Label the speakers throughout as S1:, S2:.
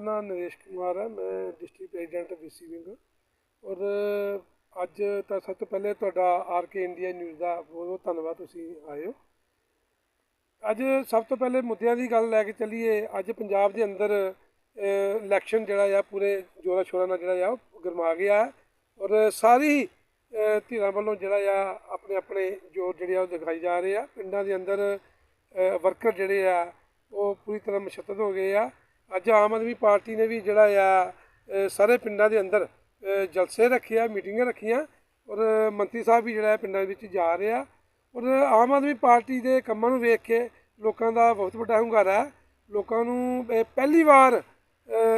S1: ਮੇਰਾ ਨਾਮ ਨਰੇਸ਼ ਕੁਮਾਰ ਹੈ, ਮੈਂ ਡਿਸਟ੍ਰਿਕਟ ਪ੍ਰੈਜ਼ੀਡੈਂਟ ਬੀਸੀ ਵਿੰਗ ਔਰ ਅੱਜ ਤਾਂ ਸਭ ਤੋਂ ਪਹਿਲੇ ਤੁਹਾਡਾ ਆਰ ਕੇ ਇੰਡੀਆ ਨਿਊਜ਼ ਦਾ ਬਹੁਤ ਬਹੁਤ ਧੰਨਵਾਦ, ਤੁਸੀਂ ਆਏ ਹੋ। ਅੱਜ ਸਭ ਤੋਂ ਪਹਿਲੇ ਮੁੱਦਿਆਂ ਦੀ ਗੱਲ ਲੈ ਕੇ ਚੱਲੀਏ, ਅੱਜ ਪੰਜਾਬ ਦੇ ਅੰਦਰ ਇਲੈਕਸ਼ਨ ਜਿਹੜਾ ਆ, ਪੂਰੇ ਜੋਰਾ ਸ਼ੋਰਾ ਨਾਲ ਜਿਹੜਾ ਆ, ਉਹ ਗਰਮਾ ਗਿਆ ਹੈ। ਔਰ ਸਾਰੀ ਧਿਰਾਂ ਵੱਲੋਂ ਜਿਹੜਾ ਆ ਆਪਣੇ ਆਪਣੇ ਜੋਰ ਜਿਹੜੇ ਆ, ਉਹ ਦਿਖਾਈ ਜਾ ਰਹੇ ਆ। ਪਿੰਡਾਂ ਦੇ ਅੰਦਰ ਵਰਕਰ ਜਿਹੜੇ ਆ, ਉਹ ਪੂਰੀ ਤਰ੍ਹਾਂ ਮਸ਼ੱਤਤ ਹੋ ਗਏ ਆ। ਅੱਜ ਆਮ ਆਦਮੀ ਪਾਰਟੀ ਨੇ ਵੀ ਜਿਹੜਾ ਆ ਸਾਰੇ ਪਿੰਡਾਂ ਦੇ ਅੰਦਰ ਜਲਸੇ ਰੱਖੇ ਆ ਮੀਟਿੰਗਾਂ ਰੱਖੀਆਂ ਔਰ ਮੰਤਰੀ ਸਾਹਿਬ ਵੀ ਜਿਹੜਾ ਹੈ ਪਿੰਡਾਂ ਵਿੱਚ ਜਾ ਰਿਹਾ ਔਰ ਆਮ ਆਦਮੀ ਪਾਰਟੀ ਦੇ ਕੰਮਾਂ ਨੂੰ ਵੇਖ ਕੇ ਲੋਕਾਂ ਦਾ ਬਹੁਤ ਵੱਡਾ ਹੁੰਗਾਰਾ ਹੈ। ਲੋਕਾਂ ਨੂੰ ਪਹਿਲੀ ਵਾਰ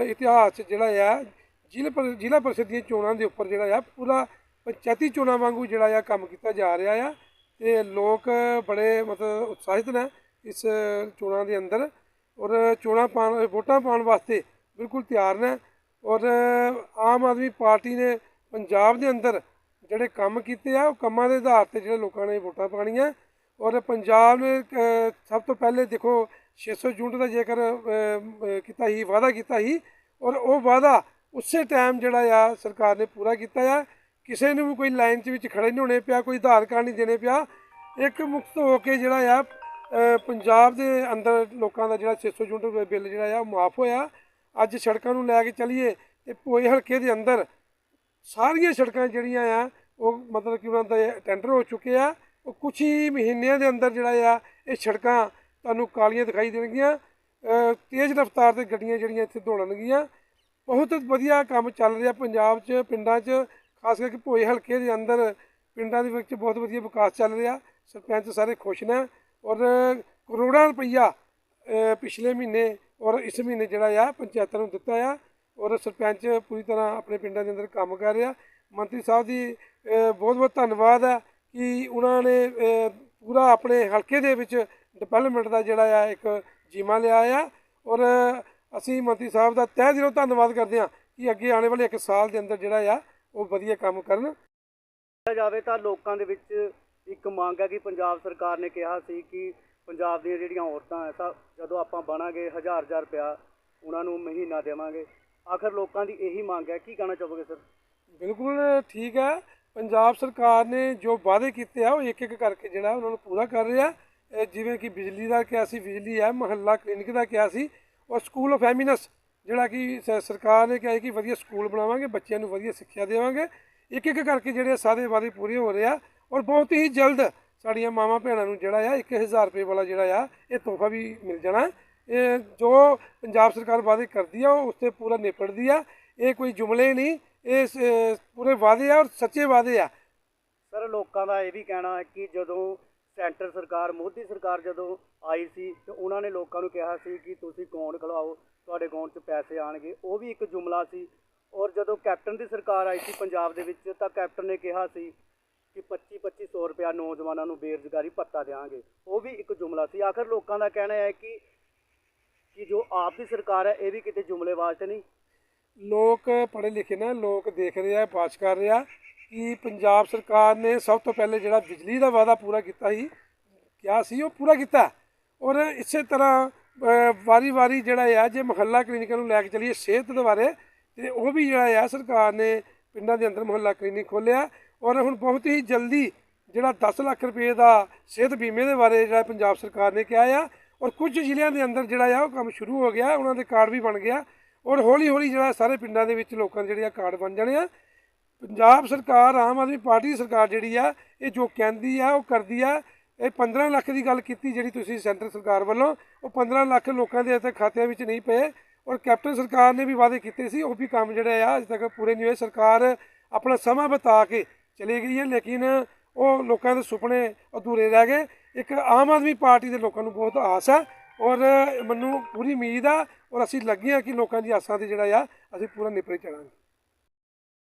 S1: ਇਤਿਹਾਸ 'ਚ ਜਿਹੜਾ ਆ, ਜ਼ਿਲ੍ਹਾ ਜ਼ਿਲ੍ਹਾ ਪਰਿਸ਼ਦ ਦੀਆਂ ਚੋਣਾਂ ਦੇ ਉੱਪਰ ਜਿਹੜਾ ਆ, ਪੂਰਾ ਪੰਚਾਇਤੀ ਚੋਣਾਂ ਵਾਂਗੂ ਜਿਹੜਾ ਆ ਕੰਮ ਕੀਤਾ ਜਾ ਰਿਹਾ ਆ। ਤੇ ਲੋਕ ਬੜੇ ਮਤਲਬ ਉਤਸ਼ਾਹਿਤ ਨੇ ਇਸ ਚੋਣਾਂ ਦੇ ਅੰਦਰ। ਔਰ ਚੋਣਾਂ ਪਾਉਣ, ਵੋਟਾਂ ਪਾਉਣ ਵਾਸਤੇ ਬਿਲਕੁਲ ਤਿਆਰ ਨੇ। ਔਰ ਆਮ ਆਦਮੀ ਪਾਰਟੀ ਨੇ ਪੰਜਾਬ ਦੇ ਅੰਦਰ ਜਿਹੜੇ ਕੰਮ ਕੀਤੇ ਆ, ਉਹ ਕੰਮਾਂ ਦੇ ਆਧਾਰ ਤੇ ਜਿਹੜੇ ਲੋਕਾਂ ਨੇ ਵੋਟਾਂ ਪਾਣੀਆਂ ਔਰ ਪੰਜਾਬ ਨੇ ਸਭ ਤੋਂ ਪਹਿਲੇ ਦੇਖੋ 600 ਯੂਨਿਟ ਦਾ ਜੇਕਰ ਕੀਤਾ ਹੀ ਵਾਅਦਾ ਕੀਤਾ ਹੀ ਔਰ ਉਹ ਵਾਅਦਾ ਉਸੇ ਟਾਈਮ ਜਿਹੜਾ ਆ, ਸਰਕਾਰ ਨੇ ਪੂਰਾ ਕੀਤਾ ਆ। ਕਿਸੇ ਨੂੰ ਵੀ ਕੋਈ ਲਾਈਨ 'ਚ ਵਿੱਚ ਖੜੇ ਨਹੀਂ ਹੋਣੇ ਪਿਆ, ਕੋਈ ਆਧਾਰ ਕਾਰਡ ਨਹੀਂ ਦੇਣੇ ਪਿਆ। ਇੱਕ ਮੁਕਤ ਹੋ ਕੇ ਜਿਹੜਾ ਆ ਪੰਜਾਬ ਦੇ ਅੰਦਰ ਲੋਕਾਂ ਦਾ ਜਿਹੜਾ 600 ਯੂਨਿਟ ਬਿੱਲ ਜਿਹੜਾ ਆ ਉਹ ਮਾਫ ਹੋਇਆ। ਅੱਜ ਸੜਕਾਂ ਨੂੰ ਲੈ ਕੇ ਚੱਲੀਏ ਤੇ ਭੋਏ ਹਲਕੇ ਦੇ ਅੰਦਰ ਸਾਰੀਆਂ ਸੜਕਾਂ ਜਿਹੜੀਆਂ ਆ, ਉਹ ਮਤਲਬ ਕਿ ਉਹਨਾਂ ਦਾ ਟੈਂਡਰ ਹੋ ਚੁੱਕੇ ਆ। ਉਹ ਕੁਝ ਹੀ ਮਹੀਨਿਆਂ ਦੇ ਅੰਦਰ ਜਿਹੜਾ ਆ, ਇਹ ਸੜਕਾਂ ਤੁਹਾਨੂੰ ਕਾਲੀਆਂ ਦਿਖਾਈ ਦੇਣਗੀਆਂ। ਤੇਜ਼ ਰਫ਼ਤਾਰ ਤੇ ਗੱਡੀਆਂ ਜਿਹੜੀਆਂ ਇੱਥੇ ਦੌੜਨਗੀਆਂ। ਬਹੁਤ ਵਧੀਆ ਕੰਮ ਚੱਲ ਰਿਹਾ ਪੰਜਾਬ 'ਚ, ਪਿੰਡਾਂ 'ਚ, ਖਾਸ ਕਰਕੇ ਭੋਏ ਹਲਕੇ ਦੇ ਅੰਦਰ। ਪਿੰਡਾਂ ਦੇ ਵਿੱਚ ਬਹੁਤ ਵਧੀਆ ਵਿਕਾਸ ਚੱਲ ਰਿਹਾ। ਸਰਪੰਚ ਸਾਰੇ ਖੁਸ਼ ਨੇ। ਔਰ ਕਰੋੜਾਂ ਰੁਪਈਆ ਪਿਛਲੇ ਮਹੀਨੇ ਔਰ ਇਸ ਮਹੀਨੇ ਜਿਹੜਾ ਆ, ਪੰਚਾਇਤਾਂ ਨੂੰ ਦਿੱਤਾ ਆ ਔਰ ਸਰਪੰਚ ਪੂਰੀ ਤਰ੍ਹਾਂ ਆਪਣੇ ਪਿੰਡਾਂ ਦੇ ਅੰਦਰ ਕੰਮ ਕਰ ਰਿਹਾ। ਮੰਤਰੀ ਸਾਹਿਬ ਦੀ ਬਹੁਤ ਬਹੁਤ ਧੰਨਵਾਦ ਹੈ ਕਿ ਉਹਨਾਂ ਨੇ ਪੂਰਾ ਆਪਣੇ ਹਲਕੇ ਦੇ ਵਿੱਚ ਡਿਵੈਲਪਮੈਂਟ ਦਾ ਜਿਹੜਾ ਆ ਇੱਕ ਜੀਮਾ ਲਿਆ ਆ ਔਰ ਅਸੀਂ ਮੰਤਰੀ ਸਾਹਿਬ ਦਾ ਤਹਿ ਦਿਲੋਂ ਧੰਨਵਾਦ ਕਰਦੇ ਹਾਂ ਕਿ ਅੱਗੇ ਆਉਣ ਵਾਲੇ ਇੱਕ ਸਾਲ ਦੇ ਅੰਦਰ ਜਿਹੜਾ ਆ, ਉਹ ਵਧੀਆ ਕੰਮ ਕਰਨ।
S2: ਜਾਵੇ ਤਾਂ ਲੋਕਾਂ ਦੇ ਵਿੱਚ ਇੱਕ ਮੰਗ ਹੈ ਕਿ ਪੰਜਾਬ ਸਰਕਾਰ ਨੇ ਕਿਹਾ ਸੀ ਕਿ ਪੰਜਾਬ ਦੀਆਂ ਜਿਹੜੀਆਂ ਔਰਤਾਂ ਐ ਤਾਂ ਜਦੋਂ ਆਪਾਂ ਬਣਾਂਗੇ ਹਜ਼ਾਰ ਹਜ਼ਾਰ ਰੁਪਇਆ, ਉਹਨਾਂ ਨੂੰ ਮਹੀਨਾ ਦੇਵਾਂਗੇ। ਆਖਰ ਲੋਕਾਂ ਦੀ ਇਹੀ ਮੰਗ ਹੈ, ਕੀ ਕਹਿਣਾ ਚਾਹੋਗੇ ਸਰ?
S1: ਬਿਲਕੁਲ ਠੀਕ ਹੈ। ਪੰਜਾਬ ਸਰਕਾਰ ਨੇ ਜੋ ਵਾਅਦੇ ਕੀਤੇ ਆ, ਉਹ ਇੱਕ ਇੱਕ ਕਰਕੇ ਜਿਹੜਾ ਉਹਨਾਂ ਨੂੰ ਪੂਰਾ ਕਰ ਰਿਹਾ। ਜਿਵੇਂ ਕਿ ਬਿਜਲੀ ਦਾ ਕਿਹਾ ਸੀ, ਬਿਜਲੀ ਹੈ, ਮਹੱਲਾ ਕਲੀਨਿਕ ਦਾ ਕਿਹਾ ਸੀ, ਔਰ ਸਕੂਲ ਆਫ ਐਮਿਨਸ ਜਿਹੜਾ ਕਿ ਸਰਕਾਰ ਨੇ ਕਿਹਾ ਕਿ ਵਧੀਆ ਸਕੂਲ ਬਣਾਵਾਂਗੇ, ਬੱਚਿਆਂ ਨੂੰ ਵਧੀਆ ਸਿੱਖਿਆ ਦੇਵਾਂਗੇ। ਇੱਕ ਇੱਕ ਕਰਕੇ ਜਿਹੜੇ ਸਾਰੇ ਵਾਅਦੇ ਪੂਰੇ ਹੋ ਰਹੇ ਆ ਔਰ ਬਹੁਤ ਹੀ ਜਲਦ ਸਾਡੀਆਂ ਮਾਵਾਂ ਭੈਣਾਂ ਨੂੰ ਜਿਹੜਾ ਆ 1000 ਰੁਪਏ ਵਾਲਾ ਜਿਹੜਾ ਆ ਇਹ ਤੋਹਫਾ ਵੀ ਮਿਲ ਜਾਣਾ। ਇਹ ਜੋ ਪੰਜਾਬ ਸਰਕਾਰ ਵਾਅਦੇ ਕਰਦੀ ਆ, ਉਹ ਉਸ ਤੇ ਪੂਰਾ ਨਿਪਟਦੀ ਆ। ਇਹ ਕੋਈ ਜੁਮਲੇ ਨਹੀਂ, ਇਹ ਸ- ਪੂਰੇ ਵਾਅਦੇ ਆ ਔਰ ਸੱਚੇ ਵਾਅਦੇ ਆ।
S2: ਸਰ, ਲੋਕਾਂ ਦਾ ਇਹ ਵੀ ਕਹਿਣਾ ਹੈ ਕਿ ਜਦੋਂ ਸੈਂਟਰ ਸਰਕਾਰ, ਮੋਦੀ ਸਰਕਾਰ ਜਦੋਂ ਆਈ ਸੀ ਤੇ ਉਹਨਾਂ ਨੇ ਲੋਕਾਂ ਨੂੰ ਕਿਹਾ ਸੀ ਕਿ ਤੁਸੀਂ ਅਕਾਊਂਟ ਖੁਲਾਓ, ਤੁਹਾਡੇ ਅਕਾਊਂਟ 'ਚ ਪੈਸੇ ਆਣਗੇ ਉਹ ਵੀ ਇੱਕ ਜੁਮਲਾ ਸੀ। ਔਰ ਜਦੋਂ ਕੈਪਟਨ ਦੀ ਸਰਕਾਰ ਆਈ ਸੀ ਪੰਜਾਬ ਦੇ ਵਿੱਚ, ਤਾਂ ਕੈਪਟਨ ਨੇ ਕਿਹਾ ਸੀ ਕਿ 25 2500 ਰੁਪਇਆ ਨੌਜਵਾਨਾਂ ਨੂੰ ਬੇਰੁਜ਼ਗਾਰੀ ਭੱਤਾ ਦੇਵਾਂਗੇ ਉਹ ਵੀ ਇੱਕ ਜੁਮਲਾ ਸੀ। ਆਖਰ ਲੋਕਾਂ ਦਾ ਕਹਿਣਾ ਹੈ ਕਿ ਕਿ ਜੋ ਆਪ ਦੀ ਸਰਕਾਰ ਹੈ, ਇਹ ਵੀ ਕਿਤੇ ਜੁਮਲੇਬਾਜ਼ ਤੇ ਨਹੀਂ।
S1: ਲੋਕ ਪੜ੍ਹੇ ਲਿਖੇ ਨੇ, ਲੋਕ ਦੇਖ ਰਹੇ ਆ ਪਾਸ ਕਰ ਰਹੇ ਆ ਕਿ ਪੰਜਾਬ ਸਰਕਾਰ ਨੇ ਸਭ ਤੋਂ ਪਹਿਲੇ ਜਿਹੜਾ ਬਿਜਲੀ ਦਾ ਵਾਅਦਾ ਪੂਰਾ ਕੀਤਾ ਸੀ ਕਿਹਾ ਸੀ ਉਹ ਪੂਰਾ ਕੀਤਾ। ਔਰ ਇਸੇ ਤਰ੍ਹਾਂ ਵਾਰੀ-ਵਾਰੀ ਜਿਹੜਾ ਹੈ ਜੇ ਮੁਹੱਲਾ ਕਲੀਨਿਕਾਂ ਨੂੰ ਲੈ ਕੇ ਚਲੀਏ, ਸਿਹਤ ਦੇ ਬਾਰੇ ਤੇ ਉਹ ਵੀ ਜਿਹੜਾ ਆ, ਸਰਕਾਰ ਨੇ ਪਿੰਡਾਂ ਦੇ ਅੰਦਰ ਮੁਹੱਲਾ ਕਲੀਨਿਕ ਖੋਲ੍ਹਿਆ ਔਰ ਹੁਣ ਬਹੁਤ ਹੀ ਜਲਦੀ ਜਿਹੜਾ 10 ਲੱਖ ਰੁਪਏ ਦਾ ਸਿਹਤ ਬੀਮੇ ਦੇ ਬਾਰੇ ਜਿਹੜਾ ਪੰਜਾਬ ਸਰਕਾਰ ਨੇ ਕਿਹਾ ਆ ਔਰ ਕੁਝ ਜ਼ਿਲ੍ਹਿਆਂ ਦੇ ਅੰਦਰ ਜਿਹੜਾ ਆ, ਉਹ ਕੰਮ ਸ਼ੁਰੂ ਹੋ ਗਿਆ, ਉਹਨਾਂ ਦੇ ਕਾਰਡ ਵੀ ਬਣ ਗਿਆ ਔਰ ਹੌਲੀ ਹੌਲੀ ਜਿਹੜਾ ਸਾਰੇ ਪਿੰਡਾਂ ਦੇ ਵਿੱਚ ਲੋਕਾਂ ਦੇ ਜਿਹੜੇ ਆ ਕਾਰਡ ਬਣ ਜਾਣੇ ਆ। ਪੰਜਾਬ ਸਰਕਾਰ, ਆਮ ਆਦਮੀ ਪਾਰਟੀ ਦੀ ਸਰਕਾਰ ਜਿਹੜੀ ਆ, ਇਹ ਜੋ ਕਹਿੰਦੀ ਆ, ਉਹ ਕਰਦੀ ਆ। ਇਹ 15 ਲੱਖ ਦੀ ਗੱਲ ਕੀਤੀ ਜਿਹੜੀ ਤੁਸੀਂ ਸੈਂਟਰ ਸਰਕਾਰ ਵੱਲੋਂ, ਉਹ 15 ਲੱਖ ਲੋਕਾਂ ਦੇ ਇੱਥੇ ਖਾਤਿਆਂ ਵਿੱਚ ਨਹੀਂ ਪਏ। ਔਰ ਕੈਪਟਨ ਸਰਕਾਰ ਨੇ ਵੀ ਵਾਅਦੇ ਕੀਤੇ ਸੀ, ਉਹ ਵੀ ਕੰਮ ਜਿਹੜੇ ਆ, ਅਜੇ ਤੱਕ ਪੂਰੇ ਨਹੀਂ ਹੋਏ। ਸਰਕਾਰ ਆਪਣਾ ਸਮਾਂ ਬਤਾ ਕੇ ਚਲੀ ਗਈ ਹੈ, ਲੇਕਿਨ ਉਹ ਲੋਕਾਂ ਦੇ ਸੁਪਨੇ ਅਧੂਰੇ ਰਹਿ ਗਏ। ਇੱਕ ਆਮ ਆਦਮੀ ਪਾਰਟੀ ਦੇ ਲੋਕਾਂ ਨੂੰ ਬਹੁਤ ਆਸ ਹੈ ਔਰ ਮੈਨੂੰ ਪੂਰੀ ਉਮੀਦ ਆ, ਔਰ ਅਸੀਂ ਲੱਗੇ ਆ ਕਿ ਲੋਕਾਂ ਦੀ ਆਸਾਂ ਤੇ ਜਿਹੜਾ ਆ, ਅਸੀਂ ਪੂਰਾ ਨਿਪਰੇ ਚੜਾਂਗੇ